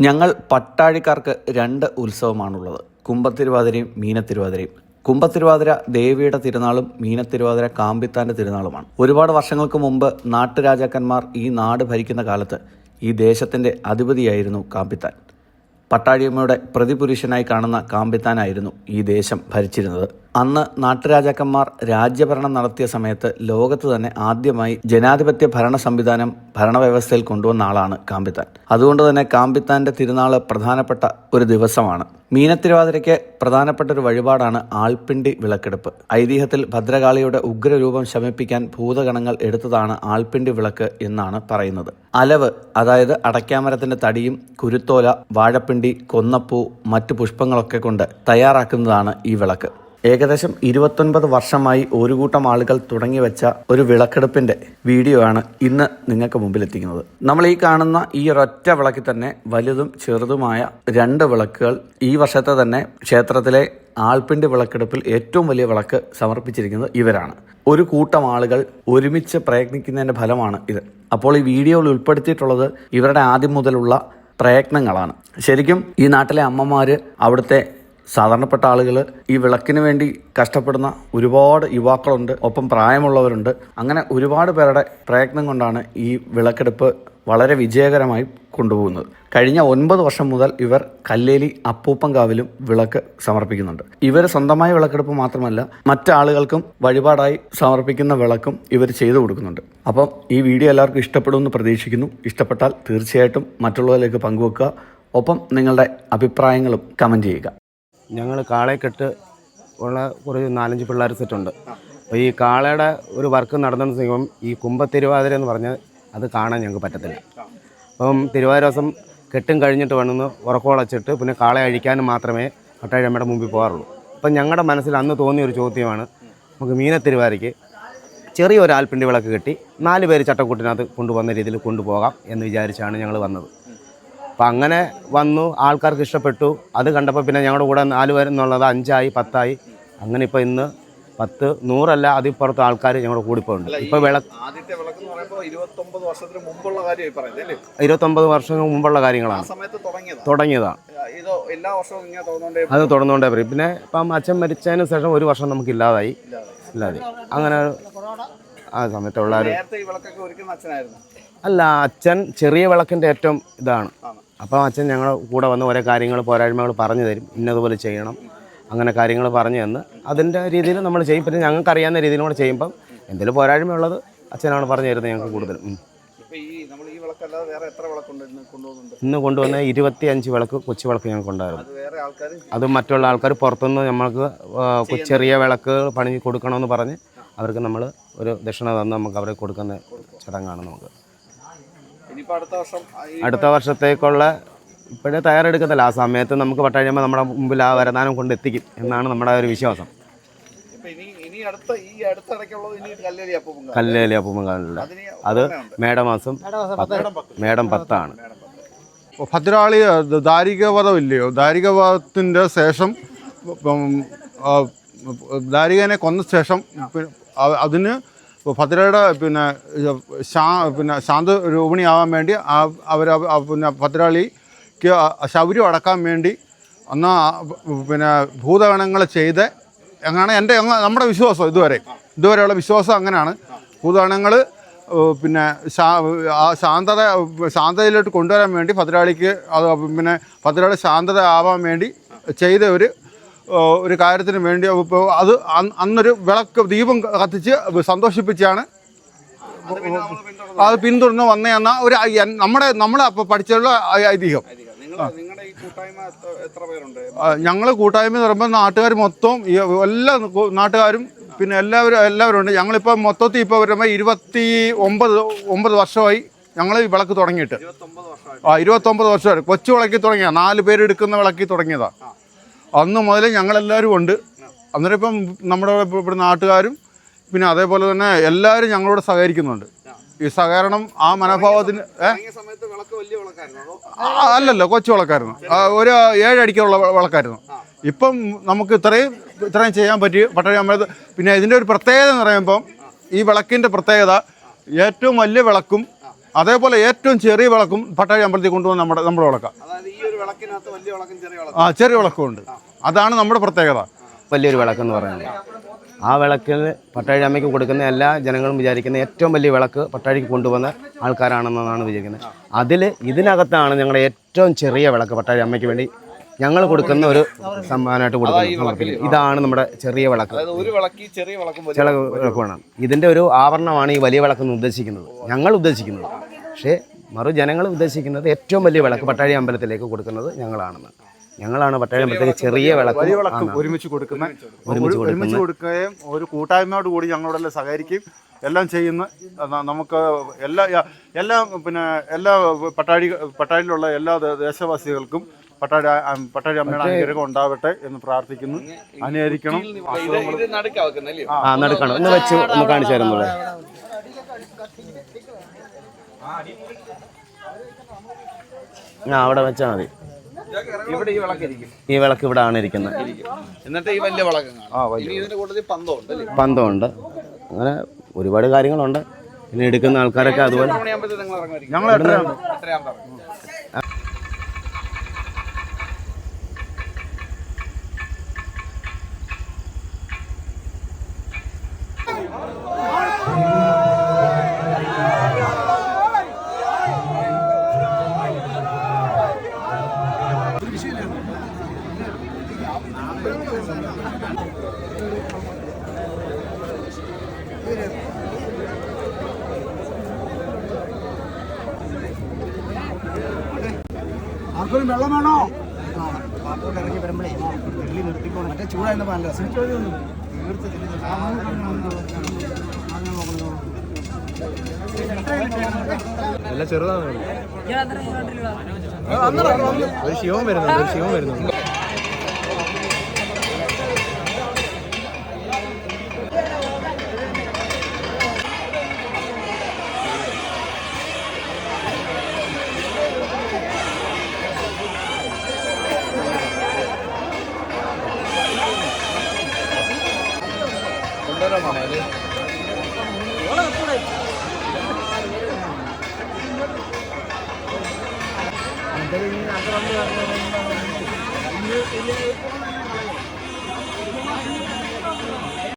ഞങ്ങൾ പട്ടാഴിക്കാർക്ക് രണ്ട് ഉത്സവമാണുള്ളത്. കുംഭത്തിരുവാതിരയും മീനത്തിരുവാതിരയും. കുംഭത്തിരുവാതിര ദേവിയുടെ തിരുനാളും മീനത്തിരുവാതിര കാമ്പിത്താന്റെ തിരുനാളുമാണ്. ഒരുപാട് വർഷങ്ങൾക്ക് മുമ്പ് നാട്ടുരാജാക്കന്മാർ ഈ നാട് ഭരിക്കുന്ന കാലത്ത് ഈ ദേശത്തിന്റെ അധിപതിയായിരുന്നു കാമ്പിത്താൻ. പട്ടാഴിയമ്മയുടെ പ്രതിപുരുഷനായി കാണുന്ന കാമ്പിത്താനായിരുന്നു ഈ ദേശം ഭരിച്ചിരുന്നത്. അന്ന് നാട്ടുരാജാക്കന്മാർ രാജ്യഭരണം നടത്തിയ സമയത്ത് ലോകത്ത് തന്നെ ആദ്യമായി ജനാധിപത്യ ഭരണ സംവിധാനം ഭരണവ്യവസ്ഥയിൽ കൊണ്ടുവന്ന ആളാണ് കാമ്പിത്താൻ. അതുകൊണ്ട് തന്നെ കാമ്പിത്താന്റെ തിരുനാൾ പ്രധാനപ്പെട്ട ഒരു ദിവസമാണ്. മീനത്തിരുവാതിരയ്ക്ക് പ്രധാനപ്പെട്ട ഒരു വഴിപാടാണ് ആൾപിണ്ടി വിളക്കെടുപ്പ്. ഐതിഹ്യത്തിൽ ഭദ്രകാളിയുടെ ഉഗ്രരൂപം ശമിപ്പിക്കാൻ ഭൂതഗണങ്ങൾ എടുത്തതാണ് ആൾപിണ്ടി വിളക്ക് എന്നാണ് പറയുന്നത്. അലവ് അതായത് അടയ്ക്കാമരത്തിന്റെ തടിയും കുരുത്തോല വാഴപ്പിണ്ടി കൊന്നപ്പൂ മറ്റു പുഷ്പങ്ങളൊക്കെ കൊണ്ട് തയ്യാറാക്കുന്നതാണ് ഈ വിളക്ക്. ഏകദേശം ഇരുപത്തൊൻപത് വർഷമായി ഒരു കൂട്ടം ആളുകൾ തുടങ്ങി വെച്ച ഒരു വിളക്കെടുപ്പിന്റെ വീഡിയോ ആണ് ഇന്ന് നിങ്ങൾക്ക് മുമ്പിൽ എത്തിക്കുന്നത് നമ്മൾ ഈ കാണുന്ന ഈ ഒരൊറ്റ വിളക്കിൽ തന്നെ വലുതും ചെറുതുമായ രണ്ട് വിളക്കുകൾ ഈ വർഷത്തെ തന്നെ ക്ഷേത്രത്തിലെ ആൾപ്പിണ്ടി വിളക്കെടുപ്പിൽ ഏറ്റവും വലിയ വിളക്ക് സമർപ്പിച്ചിരിക്കുന്നത് ഇവരാണ്. ഒരു കൂട്ടം ആളുകൾ ഒരുമിച്ച് പ്രയത്നിക്കുന്നതിന്റെ ഫലമാണ് ഇത്. അപ്പോൾ ഈ വീഡിയോയിൽ ഉൾപ്പെടുത്തിയിട്ടുള്ളത് ഇവരുടെ ആദ്യം മുതലുള്ള പ്രയത്നങ്ങളാണ്. ശരിക്കും ഈ നാട്ടിലെ അമ്മമാര് അവിടുത്തെ സാധാരണപ്പെട്ട ആളുകൾ ഈ വിളക്കിന് വേണ്ടി കഷ്ടപ്പെടുന്ന ഒരുപാട് യുവാക്കളുണ്ട്. ഒപ്പം പ്രായമുള്ളവരുണ്ട്. അങ്ങനെ ഒരുപാട് പേരുടെ പ്രയത്നം കൊണ്ടാണ് ഈ വിളക്കെടുപ്പ് വളരെ വിജയകരമായി കൊണ്ടുപോകുന്നത്. കഴിഞ്ഞ ഒൻപത് വർഷം മുതൽ ഇവർ കല്ലേലി അപ്പൂപ്പങ്കാവിലും വിളക്ക് സമർപ്പിക്കുന്നുണ്ട്. ഇവർ സ്വന്തമായ വിളക്കെടുപ്പ് മാത്രമല്ല മറ്റാളുകൾക്കും വഴിപാടായി സമർപ്പിക്കുന്ന വിളക്കും ഇവർ ചെയ്തു കൊടുക്കുന്നുണ്ട്. അപ്പം ഈ വീഡിയോ എല്ലാവർക്കും ഇഷ്ടപ്പെടുമെന്ന് പ്രതീക്ഷിക്കുന്നു. ഇഷ്ടപ്പെട്ടാൽ തീർച്ചയായിട്ടും മറ്റുള്ളവരിലേക്ക് പങ്കുവെക്കുക. ഒപ്പം നിങ്ങളുടെ അഭിപ്രായങ്ങളും കമന്റ് ചെയ്യുക. ഞങ്ങൾ കാളയെക്കെട്ട് ഉള്ള കുറച്ച് നാലഞ്ച് പിള്ളേർ സെറ്റുണ്ട്. അപ്പോൾ ഈ കാളയുടെ ഒരു വർക്ക് നടന്ന സമയം ഈ കുംഭത്തിരുവാതിര എന്ന് പറഞ്ഞാൽ അത് കാണാൻ ഞങ്ങൾക്ക് പറ്റത്തില്ല. അപ്പം തിരുവാതിര ദിവസം കെട്ടും കഴിഞ്ഞിട്ട് വേണമെന്ന് ഉറക്കമുളച്ചിട്ട് പിന്നെ കാളെ അഴിക്കാനും മാത്രമേ പട്ടാഴമ്മയുടെ മുമ്പിൽ പോകാറുള്ളൂ. അപ്പം ഞങ്ങളുടെ മനസ്സിൽ അന്ന് തോന്നിയ ഒരു ചോദ്യമാണ് നമുക്ക് മീനത്തിരുവാതിരയ്ക്ക് ചെറിയൊരു ആൽപ്പിണ്ടി വിളക്ക് കെട്ടി നാല് പേര് ചട്ടക്കൂട്ടിനകത്ത് കൊണ്ടുവന്ന രീതിയിൽ കൊണ്ടുപോകാം എന്ന് വിചാരിച്ചാണ് ഞങ്ങൾ വന്നത്. അപ്പം അങ്ങനെ വന്നു ആൾക്കാർക്ക് ഇഷ്ടപ്പെട്ടു. അത് കണ്ടപ്പോൾ പിന്നെ ഞങ്ങളുടെ കൂടെ നാല് പേരെന്നുള്ളത് അഞ്ചായി പത്തായി. അങ്ങനെ ഇപ്പോൾ ഇന്ന് പത്ത് നൂറല്ല അതിപ്പുറത്ത് ആൾക്കാർ ഞങ്ങളുടെ കൂടെ ഇപ്പോൾ വിളക്ക് ആദ്യത്തെ വിളക്ക് എന്ന് പറയുമ്പോൾ ഇരുപത്തൊമ്പത് വർഷത്തിന് മുമ്പുള്ള കാര്യമായി പറയുന്നത് ഇരുപത്തൊമ്പത് വർഷം മുമ്പുള്ള കാര്യങ്ങളാണ്. സമയത്ത് തുടങ്ങിയതാണ് ഇത് എല്ലാ വർഷവും ഇങ്ങനെ അത് തുടർന്നുകൊണ്ടേ പറയും പിന്നെ ഇപ്പം അച്ഛൻ മരിച്ചതിന് ശേഷം ഒരു വർഷം നമുക്ക് ഇല്ലാതായി. ഇല്ലാതെ അങ്ങനെ ആ സമയത്തുള്ള അല്ല അച്ഛൻ ചെറിയ വിളക്കിന്റെ ഏറ്റവും ഇതാണ്. അപ്പം അച്ഛൻ ഞങ്ങളുടെ കൂടെ വന്ന് ഓരോ കാര്യങ്ങൾ പോരായ്മകൾ പറഞ്ഞു തരും. ഇന്നതുപോലെ ചെയ്യണം. അങ്ങനെ കാര്യങ്ങൾ പറഞ്ഞു തന്ന് അതിന്റെ രീതിയിൽ നമ്മൾ ചെയ്യും. പിന്നെ ഞങ്ങൾക്ക് അറിയാവുന്ന രീതിയിൽ കൂടെ ചെയ്യുമ്പം എന്തെങ്കിലും പോരായ്മയുള്ളത് അച്ഛനാണ് പറഞ്ഞു തരുന്നത് ഞങ്ങൾക്ക് കൂടുതൽ. ഇന്ന് കൊണ്ടുവന്ന ഇരുപത്തി അഞ്ച് വിളക്ക് കൊച്ചു വിളക്ക് ഞങ്ങൾക്ക് ഉണ്ടായിരുന്നു. അത് വേറെ ആൾക്കാർ അത് മറ്റുള്ള ആൾക്കാർ പുറത്തുനിന്ന് നമ്മൾക്ക് ചെറിയ വിളക്ക് പണി കൊടുക്കണമെന്ന് പറഞ്ഞ് അവർക്ക് നമ്മൾ ഒരു ദക്ഷിണ തന്ന് നമുക്ക് അവരെ കൊടുക്കുന്ന ചടങ്ങാണ് നമുക്ക്. അടുത്ത വർഷത്തേക്കുള്ള ഇപ്പോഴേ തയ്യാറെടുക്കത്തില്ല. ആ സമയത്ത് നമുക്ക് പട്ടാഴിയമ്മ നമ്മുടെ മുമ്പിൽ ആ വരദാനം കൊണ്ട് എത്തിക്കും എന്നാണ് നമ്മുടെ ഒരു വിശ്വാസം. ഇപ്പൊ ഇനി ഇനി അടുത്ത ഈ അടുത്തിടയ്ക്കുള്ളത് ഇനി കല്ലേരി അപ്പം കല്ലേലി അതിന് അത്. മേടമാസം പത്ത് മേടം പത്താണ്. ഭദ്രാളി ദാരികവധം ഇല്ലയോ ദാരികവധത്തിന്റെ ശേഷം ദാരികനെ കൊന്ന ശേഷം അതിന് ഭദ്രയുടെ പിന്നെ ശാ പിന്നെ ശാന്ത രൂപിണിയാവാൻ വേണ്ടി അവർ പിന്നെ ഭദ്രാളിക്ക് ശൗര്യം അടക്കാൻ വേണ്ടി അന്ന് പിന്നെ ഭൂതഗണങ്ങൾ ചെയ്ത് അങ്ങനെ എന്റെ നമ്മുടെ വിശ്വാസം ഇതുവരെ. ഇതുവരെയുള്ള വിശ്വാസം അങ്ങനെയാണ് ഭൂതഗണങ്ങൾ പിന്നെ ആ ശാന്തത ശാന്തതയിലോട്ട് കൊണ്ടുവരാൻ വേണ്ടി ഭദ്രാളിക്ക് അത് പിന്നെ ഭദ്രാളി ശാന്തത ആവാൻ വേണ്ടി ചെയ്ത ഒരു ഒരു കാര്യത്തിന് വേണ്ടി ഇപ്പോൾ അത് അന്നൊരു വിളക്ക് ദീപം കത്തിച്ച് സന്തോഷിപ്പിച്ചാണ്. അത് പിന്തുടർന്ന് വന്നതെന്ന ഒരു നമ്മുടെ നമ്മളെ അപ്പോൾ പഠിച്ചുള്ള ഐതിഹ്യം. ഞങ്ങൾ കൂട്ടായ്മ എന്ന് പറയുമ്പോൾ നാട്ടുകാർ മൊത്തം എല്ലാ നാട്ടുകാരും പിന്നെ എല്ലാവരും എല്ലാവരും ഉണ്ട്. ഞങ്ങളിപ്പോൾ മൊത്തത്തിൽ ഇപ്പോൾ വരുമ്പോൾ ഇരുപത്തി ഒമ്പത് ഒമ്പത് വർഷമായി ഞങ്ങൾ ഈ വിളക്ക് തുടങ്ങിയിട്ട്. ആ ഇരുപത്തൊമ്പത് വർഷമായി കൊച്ചു വിളക്കി തുടങ്ങിയ നാല് പേരെടുക്കുന്ന വിളക്കി തുടങ്ങിയതാണ് അന്ന് മുതൽ ഞങ്ങളെല്ലാവരും ഉണ്ട്. അന്നേരം ഇപ്പം നമ്മുടെ ഇവിടെ നാട്ടുകാരും പിന്നെ അതേപോലെ തന്നെ എല്ലാവരും ഞങ്ങളോട് സഹകരിക്കുന്നുണ്ട്. ഈ സഹകരണം ആ മനോഭാവത്തിന് അല്ലല്ലോ കൊച്ചു വിളക്കായിരുന്നു. ഒരു ഏഴടിക്കുള്ള വിളക്കായിരുന്നു. ഇപ്പം നമുക്ക് ഇത്രയും ഇത്രയും ചെയ്യാൻ പറ്റി പട്ടണ പിന്നെ ഇതിന്റെ ഒരു പ്രത്യേകത എന്ന് പറയുമ്പം ഈ വിളക്കിന്റെ പ്രത്യേകത ഏറ്റവും വലിയ വിളക്കും അതേപോലെ ഏറ്റവും ചെറിയ വിളക്കും പട്ടാഴി അമ്പലത്തിൽ കൊണ്ടുവന്ന് നമ്മുടെ നമ്മുടെ വിളക്കാം അതായത് ഈ വലിയ വിളക്കും ചെറിയ വിളക്കും. ആ ചെറിയ വിളക്കുമുണ്ട്. അതാണ് നമ്മുടെ പ്രത്യേകത. വലിയൊരു വിളക്ക് എന്ന് പറയുന്നത്. ആ വിളക്കിൽ പട്ടാഴി അമ്മയ്ക്ക് കൊടുക്കുന്ന എല്ലാ ജനങ്ങളും വിചാരിക്കുന്ന ഏറ്റവും വലിയ വിളക്ക് പട്ടാഴിക്ക് കൊണ്ടുവന്ന ആൾക്കാരാണെന്നാണ് വിചാരിക്കുന്നത്. അതിൽ ഇതിനകത്താണ് ഞങ്ങളുടെ ഏറ്റവും ചെറിയ വിളക്ക് പട്ടാഴി അമ്മയ്ക്ക് വേണ്ടി ഞങ്ങൾ കൊടുക്കുന്ന ഒരു സമ്മാനമായിട്ട് കൊടുക്കുന്നത് ഇതാണ് നമ്മുടെ ചെറിയ വിളക്ക്. അതായത് ഒരു വിളക്ക് ചെറിയ വിളക്കും വലിയ ചില വിളക്ക് വേണം ഇതിന്റെ ഒരു ആവരണമാണ് ഈ വലിയ വിളക്ക് ഉദ്ദേശിക്കുന്നത്. ഞങ്ങൾ ഉദ്ദേശിക്കുന്നത്. പക്ഷേ മറു ജനങ്ങൾ ഉദ്ദേശിക്കുന്നത് ഏറ്റവും വലിയ വിളക്ക് പട്ടാഴി അമ്പലത്തിലേക്ക് കൊടുക്കുന്നത് ഞങ്ങളാണെന്ന്. ഞങ്ങളാണ് പട്ടാഴി അമ്പലത്തിലേക്ക് ചെറിയ വിളക്ക് വലിയ വിളക്ക് ഒരുമിച്ച് കൊടുക്കുന്ന ഒരുമിച്ച് ഒരുമിച്ച് കൊടുക്കുകയും ഒരു കൂട്ടായ്മയോട് കൂടി ഞങ്ങളോടെല്ലാം സഹകരിക്കുകയും എല്ലാം ചെയ്യുന്ന നമുക്ക് എല്ലാ എല്ലാ പിന്നെ എല്ലാ പട്ടാഴി പട്ടാഴിയിലുള്ള എല്ലാ ദേശവാസികൾക്കും പട്ടാഴി പട്ടാഴി അമ്മയുടെ അനുഗ്രഹം ഉണ്ടാവട്ടെ എന്ന് പ്രാർത്ഥിക്കുന്നു. അനുകരിക്കണം. ആ നടക്കണം. ഒന്ന് വെച്ച് ഒന്ന് കാണിച്ചു തരുന്നുള്ളൂ. ആ അവിടെ വെച്ചാൽ മതി. ഇവിടെ ഈ വിളക്കിരിക്കും ഈ വിളക്ക് ഇവിടെ ആണ് ഇരിക്കുന്നത്. എന്നിട്ട് ഈ വലിയ വിളക്ക് ഇതിന്റെ കൂട്ടത്തിൽ പന്തം ഉണ്ട് അല്ലേ? പന്തമുണ്ട്. അങ്ങനെ ഒരുപാട് കാര്യങ്ങളുണ്ട്. പിന്നെ എടുക്കുന്ന ആൾക്കാരൊക്കെ അതുപോലെ. ഞങ്ങൾ എത്രയാണ് എത്രയാകുമ്പോൾ ഇറങ്ങും ആർക്കും വെള്ളം വേണോ? പാത്തോട്ട് ഇറങ്ങി വരുമ്പോഴേ വെള്ളി നിർത്തിക്കോണം മറ്റേ ചൂടായിരുന്നു നല്ല ആ